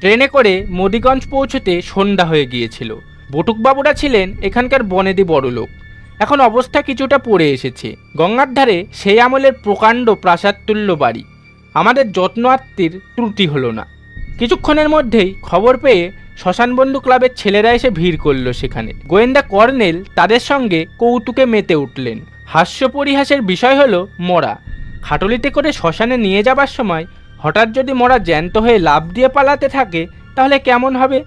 ট্রেনে করে মোদিগঞ্জ পৌঁছতে সন্ধ্যা হয়ে গিয়েছিল। বটুকবাবুরা ছিলেন এখানকার বনেদি বড়লোক। এখন অবস্থা কিছুটা পড়ে এসেছে। গঙ্গার ধারে সেই আমলের প্রকাণ্ড প্রাসাদতুল্য বাড়ি। আমাদের যত্ন আত্মীর ত্রুটি হলো না। কিছুক্ষণের মধ্যেই খবর পেয়ে শ্মশানবন্ধু ক্লাবের ছেলেরা এসে ভিড় করল সেখানে। গোয়েন্দা কর্নেল তাদের সঙ্গে কৌতুকে মেতে উঠলেন। হাস্য পরিহাসের বিষয় হলো মরা। খাটলিতে করে শ্মশানে নিয়ে যাবার সময় হঠাৎ যদি মরা জ্যান্ত হয়ে লাভ দিয়ে পালাতে থাকে, তাহলে কেমন হবে?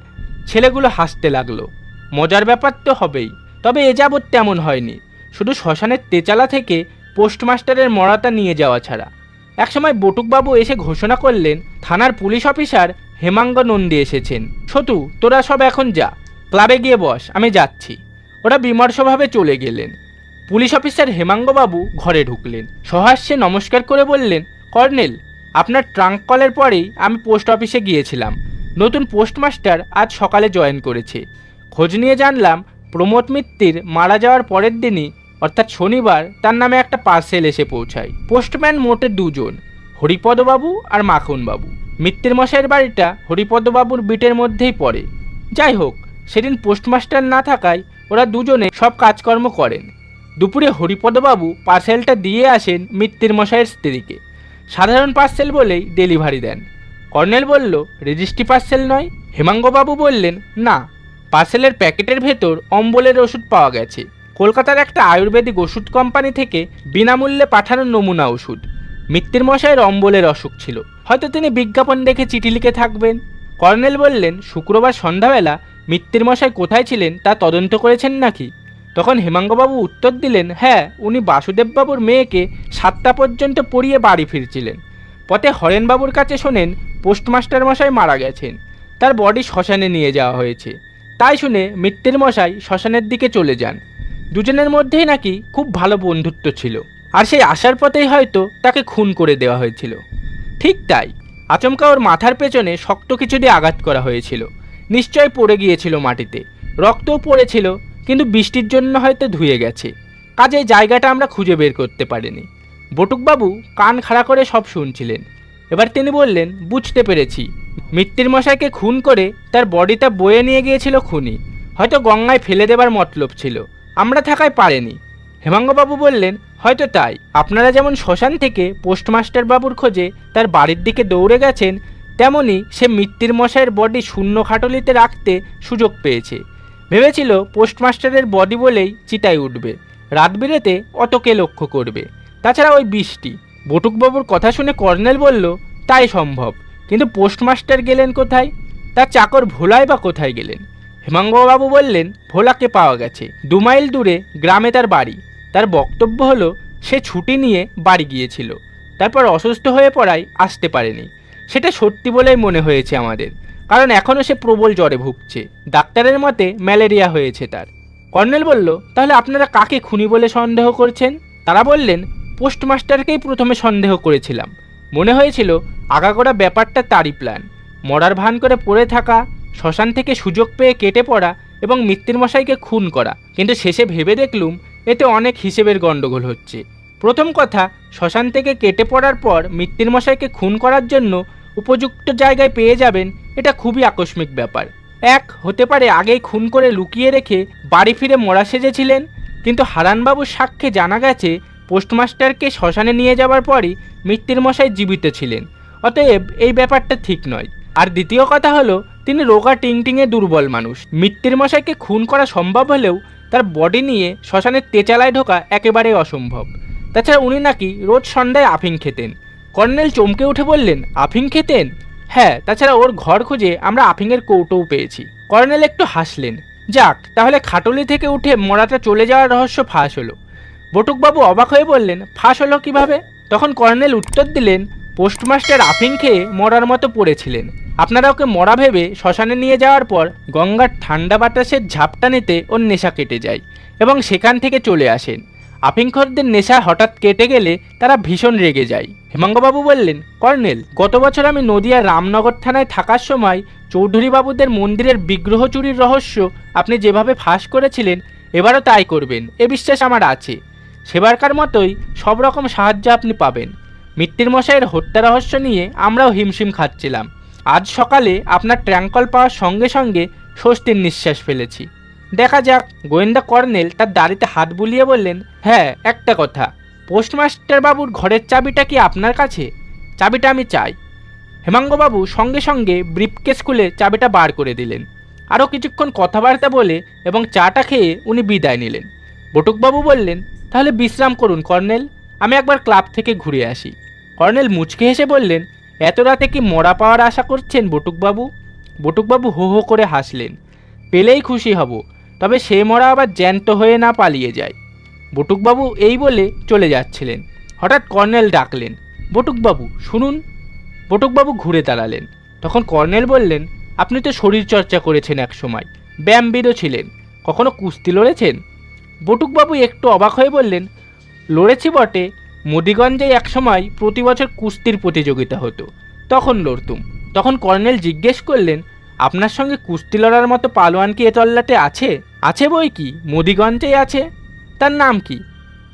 ছেলেগুলো হাসতে লাগল। মজার ব্যাপার তো হবেই, তবে এ যাবৎ তেমন হয়নি। শুধু শ্মশানের তেচালা থেকে পোস্টমাস্টারের মরাটা নিয়ে যাওয়া ছাড়া। একসময় বটুকবাবু এসে ঘোষণা করলেন, থানার পুলিশ অফিসার হেমাঙ্গ নন্দী এসেছেন। সতু, তোরা সব এখন যা, ক্লাবে গিয়ে বস, আমি যাচ্ছি। ওরা বিমর্ষভাবে চলে গেলেন। পুলিশ অফিসার হেমাঙ্গবাবু ঘরে ঢুকলেন। সহাস্যে নমস্কার করে বললেন, কর্নেল আপনার ট্রাঙ্ক কলের পরেই আমি পোস্ট অফিসে গিয়েছিলাম। নতুন পোস্টমাস্টার আজ সকালে জয়েন করেছে। খোঁজ নিয়ে জানলাম, প্রমোদ মিত্তির মারা যাওয়ার পরের দিনই, অর্থাৎ শনিবার, তার নামে একটা পার্সেল এসে পৌঁছায়। পোস্টম্যান মোটে দুজন, হরিপদবাবু আর মাখনবাবু। মিত্তির মশাইয়ের বাড়িটা হরিপদবাবুর বিটের মধ্যেই পড়ে। যাই হোক, সেদিন পোস্টমাস্টার না থাকায় ওরা দুজনে সব কাজকর্ম করেন। দুপুরে হরিপদবাবু পার্সেলটা দিয়ে আসেন মিত্তির মশাইয়ের স্ত্রীকে। সাধারণ পার্সেল বলেই ডেলিভারি দেন। কর্নেল বলল, রেজিস্ট্রি পার্সেল নয়? হেমাঙ্গবাবু বললেন, না পার্সেলের প্যাকেটের ভেতর অম্বলের ওষুধ পাওয়া গেছে। কলকাতার একটা আয়ুর্বেদিক ওষুধ কোম্পানি থেকে বিনামূল্যে পাঠানো নমুনা ওষুধ। মিত্তির মশাইয়ের অম্বলের অসুখ ছিল। হয়তো তিনি বিজ্ঞাপন দেখে চিঠি লিখে থাকবেন। কর্নেল বললেন, শুক্রবার সন্ধ্যাবেলা মিত্তির মশাই কোথায় ছিলেন তা তদন্ত করেছেন নাকি? তখন হেমাঙ্গবাবু উত্তর দিলেন হ্যাঁ উনি বাসুদেববাবুর মেয়েকে সাতটা পর্যন্ত পড়িয়ে বাড়ি ফিরছিলেন। পথে হরেনবাবুর কাছে শোনেন, পোস্টমাস্টার মশাই মারা গেছেন। তার বডি শ্মশানে নিয়ে যাওয়া হয়েছে। তাই শুনে মিত্তির মশাই শ্মশানের দিকে চলে যান। দুজনের মধ্যেই নাকি খুব ভালো বন্ধুত্ব ছিল। আর সেই আসার পথেই হয়তো তাকে খুন করে দেওয়া হয়েছিল। ঠিক তাই, আচমকা ওর মাথার পেছনে শক্ত কিছু দিয়ে আঘাত করা হয়েছিল। নিশ্চয় পড়ে গিয়েছিল মাটিতে। রক্তও পড়েছিল কিন্তু বৃষ্টির জন্য হয়তো ধুয়ে গেছে। কাজে জায়গাটা আমরা খুঁজে বের করতে পারিনি। বটুকবাবু কান খাড়া করে সব শুনছিলেন। এবার তিনি বললেন, বুঝতে পেরেছি। মিত্তির মশাইকে খুন করে তার বডিটা বয়ে নিয়ে গিয়েছিল খুনি। হয়তো গঙ্গায় ফেলে দেবার মতলব ছিল। আমরা থাকায় পারেনি। হেমাঙ্গবাবু বললেন, হয়তো তাই। আপনারা যেমন শ্মশান থেকে পোস্টমাস্টার বাবুর খোঁজে তার বাড়ির দিকে দৌড়ে গেছেন, তেমনি সে মিত্তির মশাইয়ের বডি শূন্য খাটলিতে রাখতে সুযোগ পেয়েছে। ভেবেছিল পোস্টমাস্টারের বডি বলেই চিতায় উঠবে। রাত বিরেতে অতকে লক্ষ্য করবে। তাছাড়া ওই বৃষ্টি। বটুকবাবুর কথা শুনে কর্নেল বলল, তাই সম্ভব। কিন্তু পোস্টমাস্টার গেলেন কোথায়? তার চাকর ভোলায় বা কোথায় গেলেন? হেমাঙ্গবাবু বললেন, ভোলাকে পাওয়া গেছে। দু মাইল দূরে গ্রামে তার বাড়ি। তার বক্তব্য হলো, সে ছুটি নিয়ে বাড়ি গিয়েছিল। তারপর অসুস্থ হয়ে পড়ায় আসতে পারেনি। সেটা সত্যি বলেই মনে হয়েছে আমাদের। কারণ এখনও সে প্রবল জ্বরে ভুগছে। ডাক্তারের মতে, ম্যালেরিয়া হয়েছে তার। কর্নেল বলল, তাহলে আপনারা কাকে খুনি বলে সন্দেহ করছেন? তারা বললেন, পোস্টমাস্টারকেই প্রথমে সন্দেহ করেছিলাম। মনে হয়েছিল, আগাগোড়া ব্যাপারটা তারই প্ল্যান মরার ভান করে পড়ে থাকা, শ্মশান থেকে সুযোগ পেয়ে কেটে পড়া এবং মশাইকে খুন করা। কিন্তু শেষে ভেবে দেখলুম, এতে অনেক হিসেবের গণ্ডগোল হচ্ছে। প্রথম কথা, শ্মশান থেকে কেটে পড়ার পর মৃত্যুর মশাইকে খুন করার জন্য উপযুক্ত জায়গায় পেয়ে যাবেন, এটা খুবই আকস্মিক ব্যাপার। এক, হতে পারে আগেই খুন করে লুকিয়ে রেখে বাড়ি ফিরে মরা সেজেছিলেন, কিন্তু হারানবাবুর সাক্ষ্যে জানা গেছে, পোস্টমাস্টারকে শ্মশানে নিয়ে যাওয়ার পরই মৃত্যুর মশাই জীবিত ছিলেন। অতএব এই ব্যাপারটা ঠিক নয়। আর দ্বিতীয় কথা হলো, তিনি রোগা টিংটিংয়ে দুর্বল মানুষ। মৃত্যুর মশাইকে খুন করা সম্ভব হলেও তার বডি নিয়ে শ্মশানের তেচালায় ঢোকা একেবারেই অসম্ভব। তাছাড়া উনি নাকি রোজ সন্ধ্যায় আফিং খেতেন। কর্নেল চমকে উঠে বললেন, আফিং খেতেন? হ্যাঁ তাছাড়া ওর ঘর খুঁজে আমরা আফিংয়ের কৌটোও পেয়েছি। কর্নেল একটু হাসলেন, যাক, তাহলে খাটলি থেকে উঠে মরাটা চলে যাওয়ার রহস্য ফাঁস হলো। বটুকবাবু অবাক হয়ে বললেন, ফাঁস হলো কীভাবে? তখন কর্নেল উত্তর দিলেন, পোস্টমাস্টার আফিং খেয়ে মরার মতো পড়েছিলেন। আপনারা ওকে মরা ভেবে শ্মশানে নিয়ে যাওয়ার পর গঙ্গার ঠান্ডা বাতাসের ঝাপটা নিতে ওর নেশা কেটে যায় এবং সেখান থেকে চলে আসেন। আফিংখরদের নেশা হঠাৎ কেটে গেলে তারা ভীষণ রেগে যায়। হেমাঙ্গবাবু বললেন, কর্নেল, গত বছর আমি নদিয়ার রামনগর থানায় থাকার সময় চৌধুরীবাবুদের মন্দিরের বিগ্রহ চুরির রহস্য আপনি যেভাবে ফাঁস করেছিলেন, এবারও তাই করবেন। এ বিশ্বাস আমার আছে। সেবারকার মতোই সব রকম সাহায্য আপনি পাবেন। মৃত্যুর মশাইয়ের হত্যা রহস্য নিয়ে আমরাও হিমশিম খাচ্ছিলাম। আজ সকালে আপনার ট্র্যাঙ্কল পাওয়ার সঙ্গে সঙ্গে স্বস্তির নিঃশ্বাস ফেলেছি। দেখা যাক, গোয়েন্দা কর্নেল তার দাড়িতে হাত বুলিয়ে বললেন হ্যাঁ একটা কথা। পোস্টমাস্টার বাবুর ঘরের চাবিটা কি আপনার কাছে? চাবিটা আমি চাই। হেমাঙ্গবাবু সঙ্গে সঙ্গে ব্রিফকেস খুলে চাবিটা বার করে দিলেন। আরও কিছুক্ষণ কথাবার্তা বলে এবং চাটা খেয়ে উনি বিদায় নিলেন। বটুকবাবু বললেন, তাহলে বিশ্রাম করুন, কর্নেল। আমি একবার ক্লাব থেকে ঘুরে আসি। কর্নেল মুচকে হেসে বললেন, এত রাতে কি মরা পাওয়ার আশা করছেন বটুকবাবু? বটুকবাবু হো হো করে হাসলেন, পেলেই খুশি হব। তবে সে মরা আবার জ্যান্ত হয়ে না পালিয়ে যায়। বটুকবাবু এই বলে চলে যাচ্ছিলেন। হঠাৎ কর্নেল ডাকলেন, বটুকবাবু, শুনুন। বটুকবাবু ঘুরে দাঁড়ালেন। তখন কর্নেল বললেন, আপনি তো শরীরচর্চা করেছেন এক সময়, ব্যায়ামবিদও ছিলেন, কখনো কুস্তি লড়েছেন? বটুকবাবু একটু অবাক হয়ে বললেন, লড়েছি বটে, মুদিগঞ্জে একসময় প্রতি বছর কুস্তির প্রতিযোগিতা হতো, তখন লড়তুম। তখন কর্নেল জিজ্ঞেস করলেন, আপনার সঙ্গে কুস্তি লড়ার মতো পালোয়ান কি এ তল্লাটে আছে? আছে বই কি? মুদিগঞ্জেই আছে। তার নাম কি?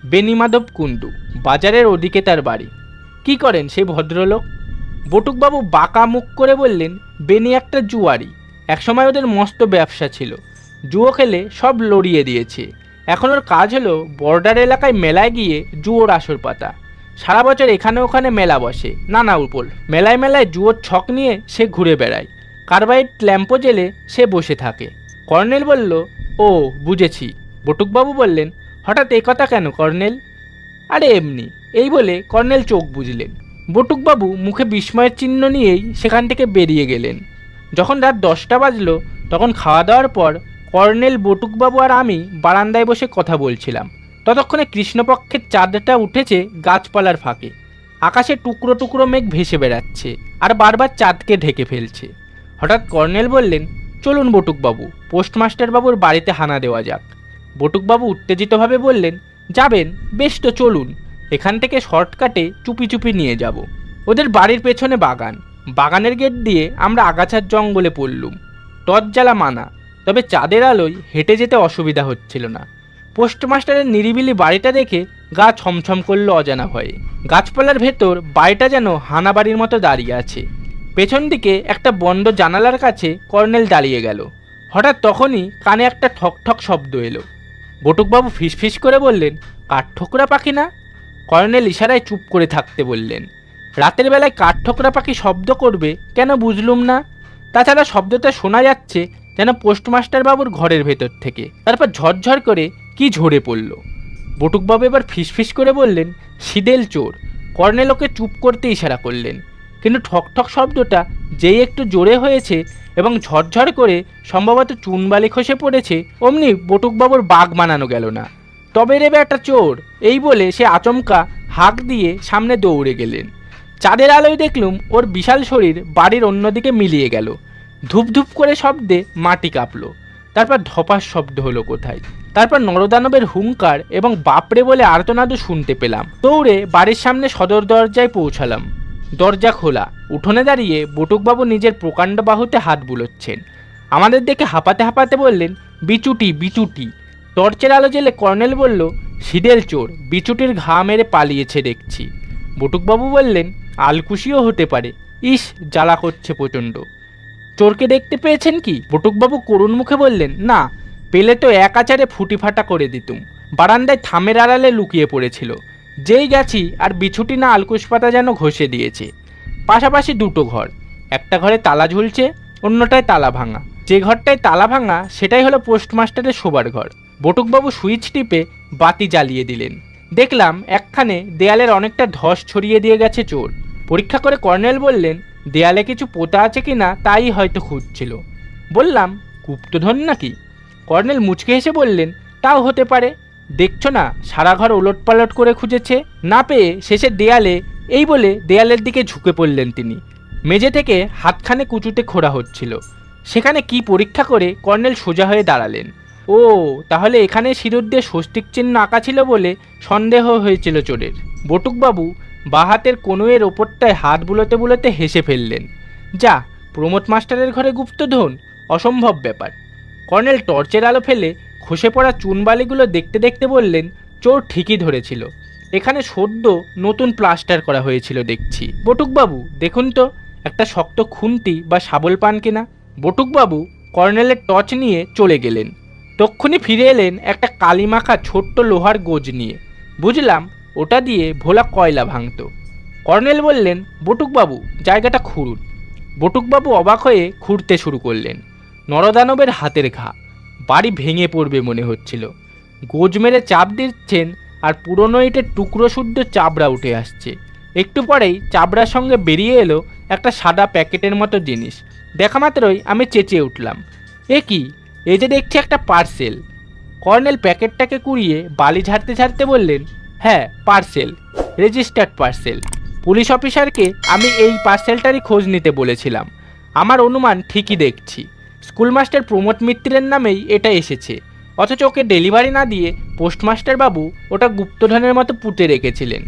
বেনিমাধব কুণ্ডু, বাজারের ওদিকে তার বাড়ি। কি করেন সেই ভদ্রলোক? বটুকবাবু বাঁকা মুখ করে বললেন বেনি একটা জুয়ারি। একসময় ওদের মস্ত ব্যবসা ছিল। জুয়ো খেলে সব লড়িয়ে দিয়েছে। এখন ওর কাজ হলো বর্ডার এলাকায় মেলায় গিয়ে জুয়োর আসর পাতা। সারা বছর এখানে ওখানে মেলা বসে, নানা উপর মেলায় মেলায় জুয়োর ছক নিয়ে সে ঘুরে বেড়ায়। কার্বাইড ল্যাম্পো জেলে সে বসে থাকে। কর্নেল বলল ও, বুঝেছি। বটুকবাবু বললেন, হঠাৎ এ কথা কেন, কর্নেল? আরে, এমনি। এই বলে কর্নেল চোখ বুঝলেন বটুকবাবু মুখে বিস্ময়ের চিহ্ন নিয়েই সেখান থেকে বেরিয়ে গেলেন। যখন রাত দশটা বাজলো, তখন খাওয়া দাওয়ার পর কর্নেল, বটুকবাবু আর আমি বারান্দায় বসে কথা বলছিলাম। ততক্ষণে কৃষ্ণপক্ষের চাঁদটা উঠেছে গাছপালার ফাঁকে। আকাশে টুকরো টুকরো মেঘ ভেসে বেড়াচ্ছে আর বারবার চাঁদকে ঢেকে ফেলছে। হঠাৎ কর্নেল বললেন চলুন বটুকবাবু পোস্টমাস্টারবাবুর বাড়িতে হানা দেওয়া যাক। বটুকবাবু উত্তেজিতভাবে বললেন, যাবেন, বেশ তো চলুন, এখান থেকে শর্টকাটে চুপি চুপি নিয়ে যাব। ওদের বাড়ির পেছনে বাগান, বাগানের গেট দিয়ে আমরা আগাছার জঙ্গলে পড়লুম। টর্চ জ্বালা মানা, তবে চাঁদের আলোয় হেঁটে যেতে অসুবিধা হচ্ছিল না। পোস্টমাস্টারের নিরিবিলি বাড়িটা দেখে গা ছমছম করল অজানা ভয়ে। গাছপালার ভেতর বাড়িটা যেন হানা বাড়ির মতো দাঁড়িয়ে আছে। পেছন দিকে একটা বন্ধ জানালার কাছে কর্নেল দাঁড়িয়ে গেল। হঠাৎ তখনই কানে একটা ঠক ঠক শব্দ এলো। বটুকবাবু ফিসফিস করে বললেন কাঠঠোকরা পাখি না? কর্নেল ইশারায় চুপ করে থাকতে বললেন, রাতের বেলায় কাঠঠোকরা পাখি শব্দ করবে, কেন বুঝলুম না? তাছাড়া শব্দটা শোনা যাচ্ছে যেন পোস্টমাস্টার বাবুর ঘরের ভেতর থেকে। তারপর ঝরঝর করে কি ঝরে পড়ল। বটুকবাবু এবার ফিসফিস করে বললেন, সিদেল চোর। কর্নেল ওকে চুপ করতে ইশারা করলেন। কিন্তু ঠকঠক শব্দটা যেই একটু জোরে হয়েছে এবং ঝরঝর করে সম্ভবত চুনবালি খসে পড়েছে, অমনি বটুকবাবুর বাঘ বানানো গেল না। তবে রে একটা চোর! এই বলে সে আচমকা হাঁক দিয়ে সামনে দৌড়ে গেলেন। চাঁদের আলোয় দেখলুম ওর বিশাল শরীর বাড়ির অন্যদিকে মিলিয়ে গেল। ধূপ ধূপ করে শব্দে মাটি কাঁপল। তারপর ধপাস শব্দ হলো কোথায়? তারপর নরদানবের হুঙ্কার এবং বাপরে বলে আর্তনাদও শুনতে পেলাম। দৌড়ে বাড়ির সামনে সদর দরজায় পৌঁছালাম। দরজা খোলা। উঠোনে দাঁড়িয়ে বটুকবাবু নিজের প্রকাণ্ড বাহুতে হাত বুলোচ্ছেন। আমাদের দেখে হাঁপাতে হাঁপাতে বললেন, বিচুটি বিচুটি। টর্চের আলো জেলে কর্নেল বলল, সিডেল চোর, বিচুটির ঘা মেরে পালিয়েছে দেখছি। বটুকবাবু বললেন, আলকুশিও হতে পারে। ইস, জ্বালা করছে প্রচণ্ড। চোরকে দেখতে পেয়েছেন কি? বটুকবাবু করুণ মুখে বললেন, না, পেলে তো এক আচারে ফুটি ফাটা করে দিতুম। বারান্দায় থামের আড়ালে লুকিয়ে পড়েছিল। যেই গেছি আর বিছুটি না আলকুশ পাতা যেন ঘষে দিয়েছে। পাশাপাশি দুটো ঘর, একটা ঘরে তালা ঝুলছে, অন্যটায় তালা ভাঙা। যে ঘরটায় তালা ভাঙা, সেটাই হলো পোস্টমাস্টারের শোবার ঘর। বটুকবাবু সুইচ টিপে বাতি জ্বালিয়ে দিলেন। দেখলাম একখানে দেয়ালের অনেকটা ধস ছড়িয়ে দিয়ে গেছে চোর। পরীক্ষা করে কর্নেল বললেন, দেয়ালে কিছু পোতা আছে কি না, তাই হয়তো খুঁজছিল। বললাম, গুপ্তধন নাকি? কর্নেল মুচকে হেসে বললেন, তাও হতে পারে। দেখছ না, সারা ঘর ওলট পালট করে খুঁজেছে? না পেয়ে শেষে দেয়ালে, এই বলে দেয়ালের দিকে ঝুঁকে পড়লেন তিনি। মেঝে থেকে হাতখানে কুচুতে খোঁড়া হচ্ছিল। সেখানে কি পরীক্ষা করে কর্নেল সোজা হয়ে দাঁড়ালেন। ও, তাহলে এখানে সিঁদুর দিয়ে স্বস্তিক চিহ্ন আঁকা ছিল বলে সন্দেহ হয়েছিল চোরের। বটুকবাবু বাঁ হাতের কনুয়ের ওপরটায় হাত বুলোতে বুলোতে হেসে ফেললেন। যা, প্রমোদ মাস্টারের ঘরে গুপ্তধন? অসম্ভব ব্যাপার। কর্নেল টর্চের আলো ফেলে খসে পড়া চুনবালিগুলো দেখতে দেখতে বললেন, চোর ঠিকই ধরেছিল। এখানে সদ্য নতুন প্লাস্টার করা হয়েছিল দেখছি। বটুকবাবু, দেখুন তো, একটা শক্ত খুন্তি বা শাবল পান কিনা? বটুকবাবু কর্নেলের টর্চ নিয়ে চলে গেলেন। তক্ষুনি ফিরে এলেন একটা কালিমাখা ছোট্ট লোহার গোজ নিয়ে। বুঝলাম, ওটা দিয়ে ভোলা কয়লা ভাঙতো। কর্নেল বললেন, বটুকবাবু, জায়গাটা খুঁড়ুন। বটুকবাবু অবাক হয়ে খুঁড়তে শুরু করলেন। নরদানবের হাতের ঘা। বাড়ি ভেঙে পড়বে মনে হচ্ছিল। গোজ মেরে চাপ দিচ্ছেন আর পুরনো ইটের টুকরো শুদ্ধ চাবড়া উঠে আসছে। একটু পরেই চাবড়ার সঙ্গে বেরিয়ে এলো একটা সাদা প্যাকেটের মতো জিনিস। দেখা মাত্রই আমি চেঁচিয়ে উঠলাম। এ কি? এই যে দেখছি একটা পার্সেল। কর্নেল প্যাকেটটাকে কুড়িয়ে বালি ঝাড়তে ঝাড়তে বললেন হ্যাঁ পার্সেল, রেজিস্টার্ড পার্সেল। পুলিশ অফিসারকে আমি এই পার্সেলটারই খোঁজ নিতে বলেছিলাম। আমার অনুমান ঠিকই দেখছি। স্কুলমাস্টার প্রমোদ মিত্রের নামেই এটা এসেছে। অথচ ওকে ডেলিভারি না দিয়ে পোস্টমাস্টার বাবু ওটা গুপ্তধনের মতো পুঁতে রেখেছিলেন।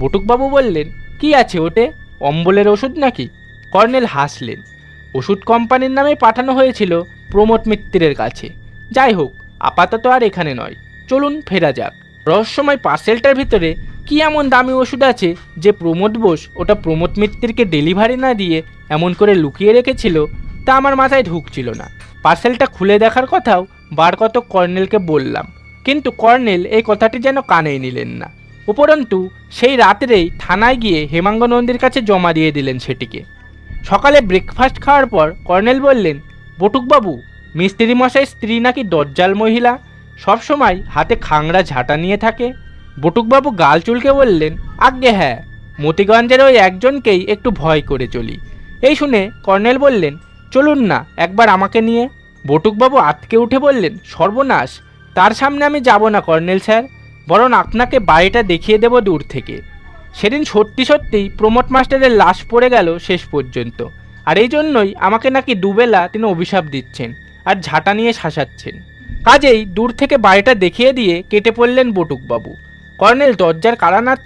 বটুকবাবু বললেন, কি আছে ওতে? অম্বলের ওষুধ নাকি? কর্নেল হাসলেন, ওষুধ কোম্পানির নামে পাঠানো হয়েছিল প্রমোদ মিত্রের কাছে। যাই হোক, আপাতত আর এখানে নয়। চলুন ফেরা যাক। রহস্যময় পার্সেলটার ভিতরে কি এমন দামি ওষুধ আছে যে প্রমোদ বোস ওটা প্রমোদ মিত্রকে ডেলিভারি না দিয়ে এমন করে লুকিয়ে রেখেছিল তা আমার মাথায় ঢুকছিল না। পার্সেলটা খুলে দেখার কথাও বার কত কর্নেলকে বললাম। কিন্তু কর্নেল এই কথাটি যেন কানেই নিলেন না। উপরন্তু, সেই রাত্রেই থানায় গিয়ে হেমাঙ্গ নন্দীর কাছে জমা দিয়ে দিলেন সেটিকে। সকালে ব্রেকফাস্ট খাওয়ার পর কর্নেল বললেন, বটুকবাবু মিস্ত্রি মশাই স্ত্রী নাকি দজ্জাল মহিলা? সবসময় হাতে খাংড়া ঝাঁটা নিয়ে থাকে। বটুকবাবু গাল চুলকে বললেন, আজ্ঞে হ্যাঁ মতিগঞ্জের ওই একজনকেই একটু ভয় করে চলি। এই শুনে কর্নেল বললেন চলুন না, একবার আমাকে নিয়ে। বটুকবাবু আতকে উঠে বললেন, সর্বনাশ, তার সামনে আমি যাব না, কর্নেল স্যার। বরং আপনাকে বাড়িটা দেখিয়ে দেব দূর থেকে। সেদিন সত্যি সত্যিই প্রমোদ মাস্টারের লাশ পড়ে গেল শেষ পর্যন্ত। আর এই জন্যই আমাকে নাকি দুবেলা তিনি অভিশাপ দিচ্ছেন আর ঝাঁটা নিয়ে শাসাচ্ছেন। কাজেই দূর থেকে বাড়িটা দেখিয়ে দিয়ে কেটে পড়লেন বটুকবাবু। কর্নেল দরজার কাড়া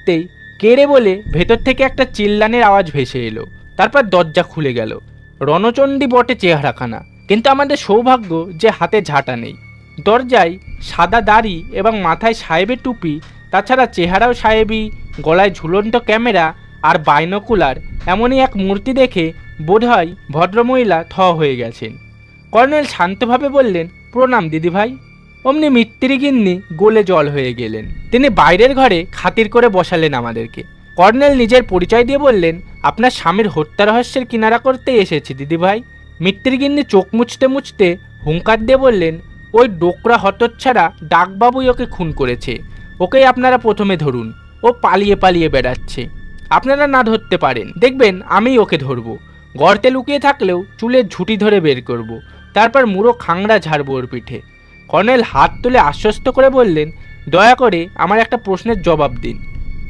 কেড়ে বলে ভেতর থেকে একটা চিল্লানের আওয়াজ ভেসে এলো। তারপর দরজা খুলে গেল। রণচণ্ডী বটে চেহারাখানা, কিন্তু আমাদের সৌভাগ্য যে হাতে ঝাঁটা নেই। দরজায় সাদা দাড়ি এবং মাথায় সাহেবের টুপি, তাছাড়া চেহারাও সাহেবি, গলায় ঝুলন্ত ক্যামেরা আর বাইনকুলার, এমনই এক মূর্তি দেখে বোধহয় ভদ্রমহিলা থ হয়ে গেছেন। কর্নেল শান্তভাবে বললেন, প্রণাম দিদিভাই। অমনি মিত্রিগিন্নি গোলে জল হয়ে গেলেন। তিনি বাইরের ঘরে খাতির করে বসালেন আমাদেরকে। কর্নেল নিজের পরিচয় দিয়ে বললেন আপনার স্বামীর হত্যা রহস্যের কিনারা করতে এসেছি, দিদিভাই। মিত্রিগিন্নি চোখ মুছতে মুছতে হুঙ্কার দিয়ে বললেন, ওই ডোকরা হতচ্ছাড়া ডাকবাবুই ওকে খুন করেছে। ওকেই আপনারা প্রথমে ধরুন। ও পালিয়ে পালিয়ে বেড়াচ্ছে। আপনারা না ধরতে পারেন। দেখবেন আমি ওকে ধরবো। গর্তে লুকিয়ে থাকলেও চুলের ঝুঁটি ধরে বের করব। তারপর মুড়ো খাংড়া ঝাড়বো ওর পিঠে। কর্নেল হাত তুলে আশ্বস্ত করে বললেন, দয়া করে আমার একটা প্রশ্নের জবাব দিন।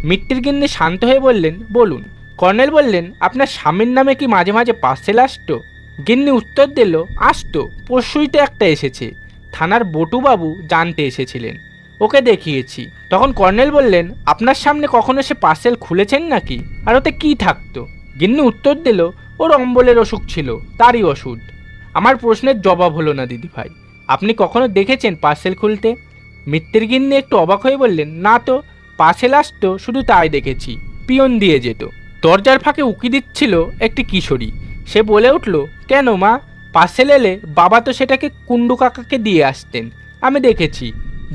মিত্তিরগিন্নি শান্ত হয়ে বললেন, বলুন। কর্নেল বললেন, আপনার স্বামীর নামে কি মাঝে মাঝে পার্সেল আসতো? গিন্নি উত্তর দিল, আসতো, পরশুই তো একটা এসেছে। থানার বটুবাবু জানতে এসেছিলেন। ওকে দেখিয়েছি। তখন কর্নেল বললেন, আপনার সামনে কখনো সে পার্সেল খুলেছেন নাকি? আর ওতে কি থাকতো? গিন্নি উত্তর দিল, ওর অম্বলের অসুখ ছিল, তারই ওষুধ। আমার প্রশ্নের জবাব হলো না দিদিভাই আপনি কখনো দেখেছেন পার্সেল খুলতে? মিত্রের গিন্নি একটু অবাক হয়ে বললেন, না তো পার্সেল আসতো, শুধু তাই দেখেছি। পিয়ন দিয়ে যেত। দরজার ফাঁকে উকি দিচ্ছিল একটি কিশোরী। সে বলে উঠল, কেন মা? পার্সেল এলে বাবা তো সেটাকে কুণ্ডু কাকাকে দিয়ে আসতেন। আমি দেখেছি।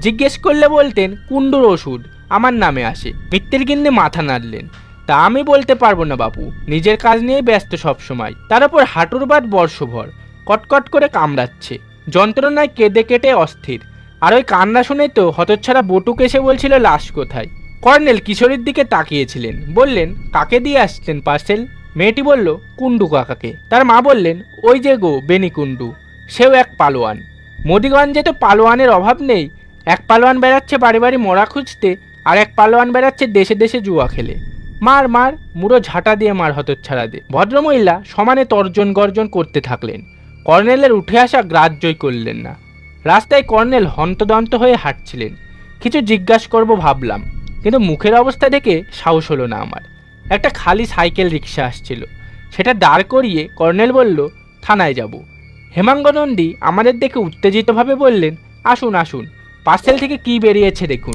জিজ্ঞেস করলে বলতেন, কুণ্ডুর ওষুধ আমার নামে আসে। মিত্রের গিন্নি মাথা নাড়লেন। তা আমি বলতে পারব না বাপু, নিজের কাজ নিয়ে ব্যস্ত সব সময় তার উপর হাঁটুর বাদ বর্ষভর, কটকট করে কামড়াচ্ছে। যন্ত্রণায় কেঁদে কেটে অস্থির। আর ওই কান্না শুনে তো হতচ্ছাড়া বটুক এসে বলছিল, লাশ কোথায়? কর্নেল কিশোরীর দিকে তাকিয়েছিলেন। বললেন, কাকে দিয়ে আসছেন, পার্সেল? মেয়েটি বলল, কুণ্ডু কাকাকে। তার মা বললেন, ওই যে গো বেনি কুণ্ডু, সেও এক পালোয়ান। মোদিগঞ্জে তো পালোয়ানের অভাব নেই। এক পালোয়ান বেড়াচ্ছে বাড়ি বাড়ি মরা খুঁজতে, আর এক পালোয়ান বেড়াচ্ছে দেশে দেশে জুয়া খেলে। মার মার, মুড়ো ঝাঁটা দিয়ে মার হতচ্ছাড়া দে। ভদ্রমহিলা সমানে তর্জন গর্জন করতে থাকলেন। কর্নেলের উঠে আসা গ্রাহ্যই করলেন না। রাস্তায় কর্নেল হন্তদন্ত হয়ে হাঁটছিলেন। কিছু জিজ্ঞাসা করব, ভাবলাম। কিন্তু মুখের অবস্থা দেখে সাহস হলো না আমার। একটা খালি সাইকেল রিক্সা আসছিল। সেটা দাঁড় করিয়ে কর্নেল বলল, থানায় যাব। হেমাঙ্গ নন্দী আমাদের দেখে উত্তেজিতভাবে বললেন, আসুন আসুন। পার্সেল থেকে কি বেরিয়েছে দেখুন।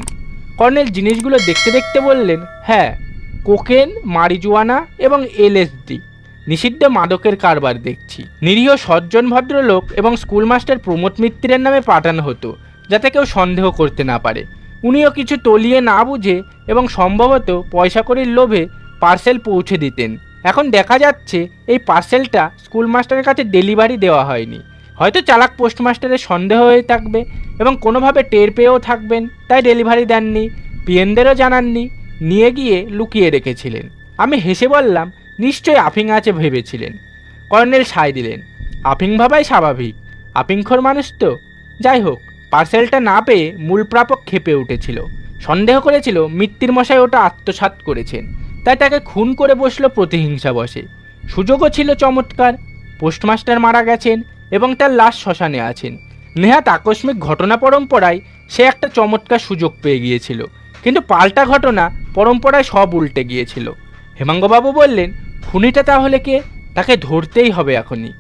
কর্নেল জিনিসগুলো দেখতে দেখতে বললেন হ্যাঁ কোকেন, মারিজুয়ানা এবং এলএসডি। নিষিদ্ধ মাদকের কারবার দেখছি। নিরীহ সজ্জন ভদ্রলোক এবং স্কুল মাস্টার প্রমোদ মিত্রের নামে পাঠানো হতো, যাতে কেউ সন্দেহ করতে না পারে। উনিও কিছু তলিয়ে না বুঝে এবং সম্ভবত পয়সা করির লোভে পার্সেল পৌঁছে দিতেন। এখন দেখা যাচ্ছে এই পার্সেলটা স্কুল মাস্টারের কাছে ডেলিভারি দেওয়া হয়নি। হয়তো চালাক পোস্টমাস্টারের সন্দেহ হয়ে থাকবে এবং কোনোভাবে টের পেয়েও থাকবেন, তাই ডেলিভারি দেননি, পিএনদেরও জানাননি, নিয়ে গিয়ে লুকিয়ে রেখেছিলেন। আমি হেসে বললাম, নিশ্চয়ই আফিং আছে ভেবেছিলেন। কর্নেল সায় দিলেন, আফিং ভাবাই স্বাভাবিক, আফিংখোর মানুষ তো। যাই হোক পার্সেলটা না পেয়ে মূল প্রাপক ক্ষেপে উঠেছিল। সন্দেহ করেছিল মৃত্যুর মশাই ওটা আত্মসাৎ করেছেন। তাই তাকে খুন করে বসল প্রতিহিংসা বসে। সুযোগও ছিল চমৎকার। পোস্টমাস্টার মারা গেছেন এবং তার লাশ শ্মশানে আছেন। নেহাত আকস্মিক ঘটনা পরম্পরায় সে একটা চমৎকার সুযোগ পেয়ে গিয়েছিল। কিন্তু পাল্টা ঘটনা পরম্পরায় সব উল্টে গিয়েছিল। হেমাঙ্গবাবু বললেন, খুনিটা তাহলে কে? তাকে ধরতেই হবে এখনই।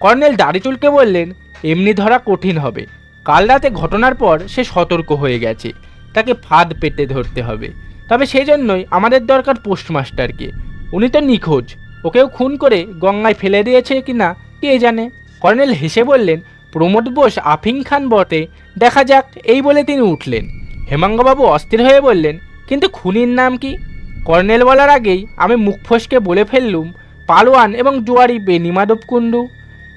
কর্নেল দাড়ি চুলকে বললেন, এমনি ধরা কঠিন হবে। কাল রাতে ঘটনার পর সে সতর্ক হয়ে গেছে। তাকে ফাঁদ পেতে ধরতে হবে। তবে সেই জন্যই আমাদের দরকার পোস্টমাস্টারকে। উনি তো নিখোঁজ। ওকেও খুন করে গঙ্গায় ফেলে দিয়েছে কি না, কে জানে? কর্নেল হেসে বললেন, প্রমোদ বোস আফিং খান বটে। দেখা যাক, এই বলে তিনি উঠলেন। হেমাঙ্গবাবু অস্থির হয়ে বললেন, কিন্তু খুনির নাম কি? কর্নেল বলার আগেই আমি মুখ ফসকে বলে ফেললুম, পালোয়ান এবং জুয়ারি বেনিমাদব কুণ্ডু।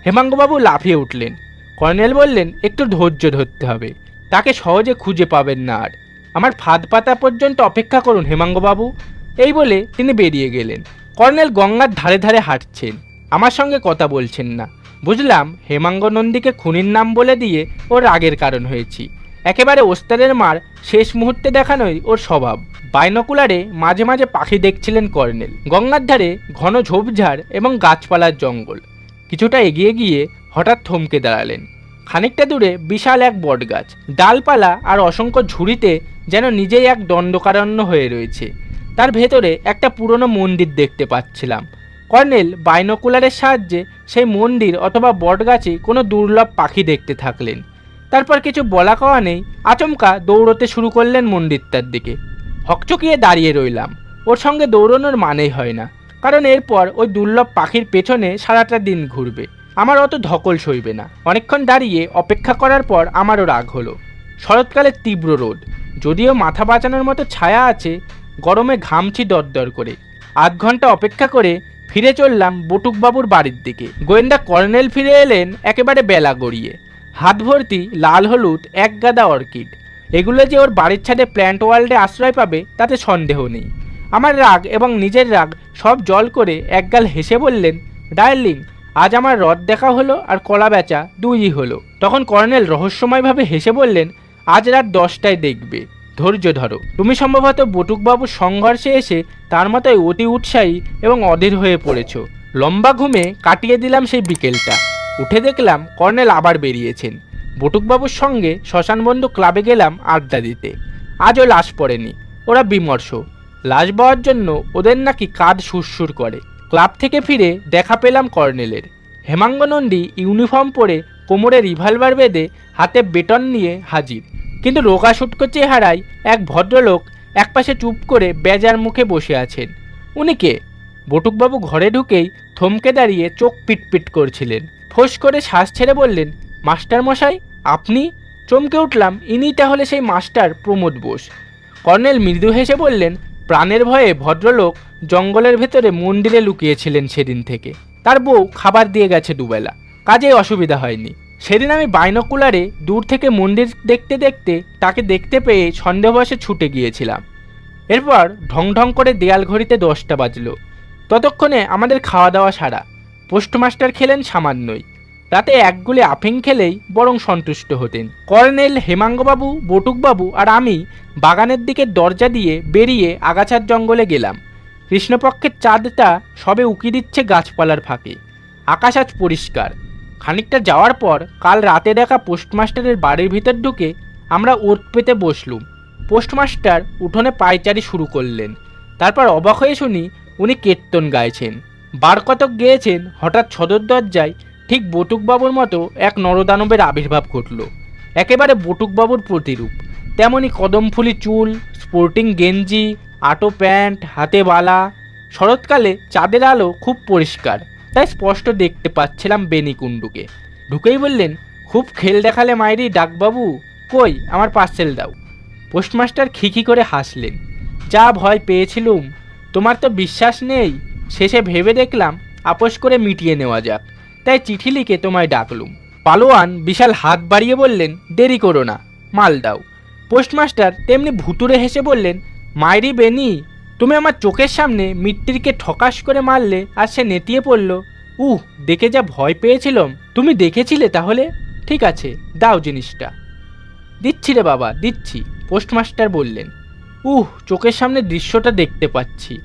হেমাঙ্গবাবু লাফিয়ে উঠলেন। কর্নেল বললেন, একটু ধৈর্য ধরতে হবে। তাকে সহজে খুঁজে পাবেন না আর। আমার ফাঁদ পাতা পর্যন্ত অপেক্ষা করুন, হেমাঙ্গবাবু। এই বলে তিনি বেরিয়ে গেলেন। কর্নেল গঙ্গার ধারে ধারে হাঁটছেন। আমার সঙ্গে কথা বলছেন না। বুঝলাম হেমাঙ্গ নন্দীকে খুনির নাম বলে দিয়ে ওর রাগের কারণ হয়েছি। একেবারে ওস্তাদের মার শেষ মুহূর্তে দেখানোই ওর স্বভাব। বাইনকুলারে মাঝে মাঝে পাখি দেখছিলেন কর্নেল। গঙ্গার ধারে ঘন ঝোপঝাড় এবং গাছপালার জঙ্গল। কিছুটা এগিয়ে গিয়ে হঠাৎ থমকে দাঁড়ালেন। খানিকটা দূরে বিশাল এক বটগাছ। ডালপালা আর অসংখ্য ঝুড়িতে যেন নিজেই এক দণ্ডকারণ্য হয়ে রয়েছে। তার ভেতরে একটা পুরনো মন্দির দেখতে পাচ্ছিলাম। কর্নেল বাইনোকুলারের সাহায্যে সেই মন্দির অথবা বটগাছে কোনো দুর্লভ পাখি দেখতে থাকলেন। তারপর কিছু বলা কওয়া নেই, আচমকা দৌড়তে শুরু করলেন মন্দিরটার দিকে। হকচকিয়ে দাঁড়িয়ে রইলাম। ওর সঙ্গে দৌড়নোর মানেই হয় না। কারণ এরপর ওই দুর্লভ পাখির পেছনে সারাটা দিন ঘুরবে। আমার অত ধকল সইবে না। অনেকক্ষণ দাঁড়িয়ে অপেক্ষা করার পর আমারও রাগ হলো। শরৎকালের তীব্র রোদ। যদিও মাথা বাঁচানোর মতো ছায়া আছে, গরমে ঘামছি দরদর করে। আধ ঘণ্টা অপেক্ষা করে ফিরে চললাম বটুকবাবুর বাড়ির দিকে। গোয়েন্দা কর্নেল ফিরে এলেন একেবারে বেলা গড়িয়ে। হাত ভর্তি লাল হলুদ, এক গাদা অর্কিড। এগুলো যে ওর বাড়ির ছাদে প্ল্যান্ট ওয়ার্ল্ডে আশ্রয় পাবে, তাতে সন্দেহ নেই। আমার রাগ এবং নিজের রাগ সব জল করে একগাল হেসে বললেন, ডার্লিং আজ আমার রথ দেখা হলো আর কলা বেচা দুইই হলো। তখন কর্নেল রহস্যময়ভাবে হেসে বললেন, আজ রাত দশটায় দেখবে। ধৈর্য ধরো। তুমি সম্ভবত বটুকবাবুর সংঘর্ষে এসে তার মতোই অতি উৎসাহী এবং অধীর হয়ে পড়েছ। লম্বা ঘুমে কাটিয়ে দিলাম সেই বিকেলটা। উঠে দেখলাম কর্নেল আবার বেরিয়েছেন। বটুকবাবুর সঙ্গে শ্মশানবন্ধু ক্লাবে গেলাম আড্ডা দিতে। আজও লাশ পড়েনি। ওরা বিমর্ষ। লাশ বওয়ার জন্য ওদের নাকি কাঁধ সুরসুর করে। ক্লাব থেকে ফিরে দেখা পেলাম কর্নেলের। হেমাঙ্গ নন্দী ইউনিফর্ম পরে কোমরে রিভলভার বেঁধে হাতে বেটন নিয়ে হাজির। কিন্তু রোগা শুটকো চেহারায় এক ভদ্রলোক একপাশে চুপ করে বেজার মুখে বসে আছেন। উনি কে? বটুকবাবু ঘরে ঢুকেই থমকে দাঁড়িয়ে চোখ পিটপিট করছিলেন। ফোঁস করে শ্বাস ছেড়ে বললেন মাস্টার মশাই আপনি? চমকে উঠলাম ইনি তাহলে সেই মাস্টার প্রমোদ বোস। কর্নেল মৃদু হেসে বললেন প্রাণের ভয়ে ভদ্রলোক জঙ্গলের ভেতরে মন্দিরে লুকিয়েছিলেন সেদিন থেকে। তার বউ খাবার দিয়ে গেছে দুবেলা। কাজে অসুবিধা হয়নি। সেদিন আমি বাইনকুলারে দূর থেকে মন্দির দেখতে দেখতে তাকে দেখতে পেয়ে সন্দেহবশে ছুটে গিয়েছিলাম। এরপর ঢং ঢং করে দেয়াল ঘড়িতে দশটা বাজলো। ততক্ষণে আমাদের খাওয়া দাওয়া সারা। পোস্টমাস্টার খেলেন সামান্যই। রাতে একগুলি আফিং খেলেই বরং সন্তুষ্ট হতেন। কর্নেল হেমাঙ্গবাবু, বটুকবাবু আর আমি বাগানের দিকে দরজা দিয়ে বেরিয়ে আগাছার জঙ্গলে গেলাম। কৃষ্ণপক্ষের চাঁদটা সবে উকি দিচ্ছে গাছপালার ফাঁকে। আকাশ আজ পরিষ্কার। খানিকটা যাওয়ার পর কাল রাতে দেখা পোস্টমাস্টারের বাড়ির ভিতর ঢুকে আমরা ওট পেতে বসলুম। পোস্টমাস্টার উঠোনে পায়চারি শুরু করলেন। তারপর অবাক হয়ে শুনি উনি কীর্তন গাইছেন। বার কতক গেয়েছেন, হঠাৎ সদর দরজায় ঠিক বটুকবাবুর মতো এক নরদানবের আবির্ভাব ঘটল। একেবারে বটুকবাবুর প্রতিরূপ। তেমনি কদমফুলি চুল স্পোর্টিং গেঞ্জি, আটো প্যান্ট, হাতে বালা। শরৎকালে চাঁদের আলো খুব পরিষ্কার, তাই স্পষ্ট দেখতে পাচ্ছিলাম বেনি কুণ্ডুকে ঢুকেই বললেন, খুব খেল দেখালে মায়েরি ডাকবাবু, কই আমার পার্সেল দাও? পোস্টমাস্টার খিখি করে হাসলেন, যা ভয় পেয়েছিলুম, তোমার তো বিশ্বাস নেই, শেষে ভেবে দেখলাম, আপোষ করে মিটিয়ে নেওয়া যাক। তাই চিঠি লিখে তোমায় ডাকলুম। পালোয়ান বিশাল হাত বাড়িয়ে বললেন, দেরি করো না, মাল দাও। পোস্টমাস্টার তেমনি ভুতুরে হেসে বললেন, মাইরি বেনি, তুমি আমার চোখের সামনে মিট্টিরকে ঠকাস করে মারলে আর সে নেতিয়ে পড়ল। উহ, দেখে যা ভয় পেয়েছিলাম। তুমি দেখেছিলে তাহলে? ঠিক আছে, দাও জিনিসটা। দিচ্ছি রে বাবা, দিচ্ছি, পোস্টমাস্টার বললেন। উহ, চোখের সামনে দৃশ্যটা দেখতে পাচ্ছি।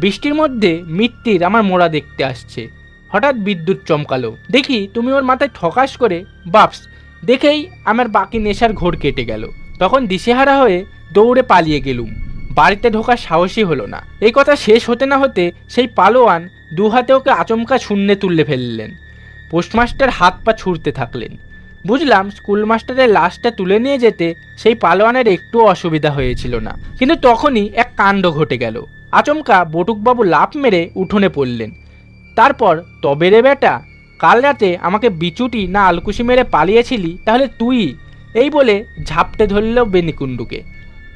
বৃষ্টির মধ্যে মিট্টির আমার মোড়া দেখতে আসছে। হঠাৎ বিদ্যুৎ চমকালো। দেখি তুমি ওর মাথায় ঠকাস করে, বাপস, দেখেই আমার বাকি নেশার ঘোর কেটে গেল। তখন দিশেহারা হয়ে দৌড়ে পালিয়ে গেলুম। বাড়িতে ঢোকার সাহসই হলো না। এই কথা শেষ হতে না হতে সেই পালোয়ান দু হাতে ওকে আচমকা শূন্যে তুললে ফেললেন। পোস্টমাস্টার হাত পা ছুঁড়তে থাকলেন। বুঝলাম স্কুল মাস্টারের লাশটা তুলে নিয়ে যেতে সেই পালোয়ানের একটু অসুবিধা হয়েছিল না। কিন্তু তখনই এক কাণ্ড ঘটে গেল। আচমকা বটুকবাবু লাফ মেরে উঠোনে পড়লেন। তারপর, তবে রে বেটা, কাল রাতে আমাকে বিচুটি না আলকুশি মেরে পালিয়েছিলি, তাহলে তুই? এই বলে ঝাপটে ধরল বেনিকুণ্ডুকে।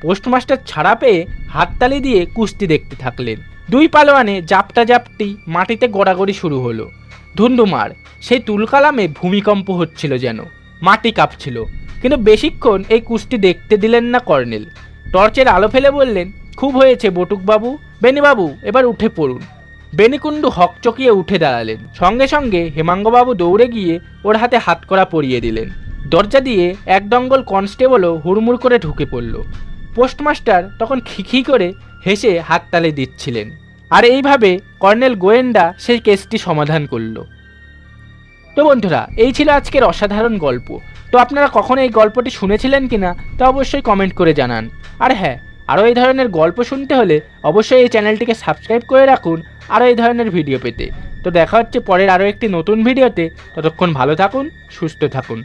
পোস্টমাস্টার ছাড়া পেয়ে হাততালি দিয়ে কুস্তি দেখতে থাকলেন। দুই পালোয়ানে জাপটা জাপটি মাটিতে গড়াগড়ি শুরু হলো। ধুন্দুমার সেই তুলকালামে ভূমিকম্প হচ্ছিল যেন, মাটি কাঁপছিল। কিন্তু বেশিক্ষণ এই কুস্তি দেখতে দিলেন না কর্নেল। টর্চের আলো ফেলে বললেন, খুব হয়েছে বটুকবাবু। বেনিবাবু, এবার উঠে পড়ুন। বেনিকুণ্ডু হকচকিয়ে উঠে দাঁড়ালেন। সঙ্গে সঙ্গে হেমাঙ্গবাবু দৌড়ে গিয়ে ওর হাতে হাতকড়া পরিয়ে দিলেন। দরজা দিয়ে এক ডঙ্গল কনস্টেবলও হুড়মুড় করে ঢুকে পড়ল। পোস্টমাস্টার তখন খিখি করে হেসে হাততালি দিচ্ছিলেন। আর এইভাবে কর্নেল গোয়েন্দা সেই কেসটি সমাধান করল। তো বন্ধুরা, এই ছিল আজকের অসাধারণ গল্প। তো আপনারা কখনো এই গল্পটি শুনেছিলেন কিনা তা অবশ্যই কমেন্ট করে জানান। আর হ্যাঁ আরও এই ধরনের গল্প শুনতে হলে অবশ্যই এই চ্যানেলটিকে সাবস্ক্রাইব করে রাখুন, আরও এই ধরনের ভিডিও পেতে। তো দেখা হচ্ছে পরের আরও একটি নতুন ভিডিওতে। ততক্ষণ ভালো থাকুন, সুস্থ থাকুন।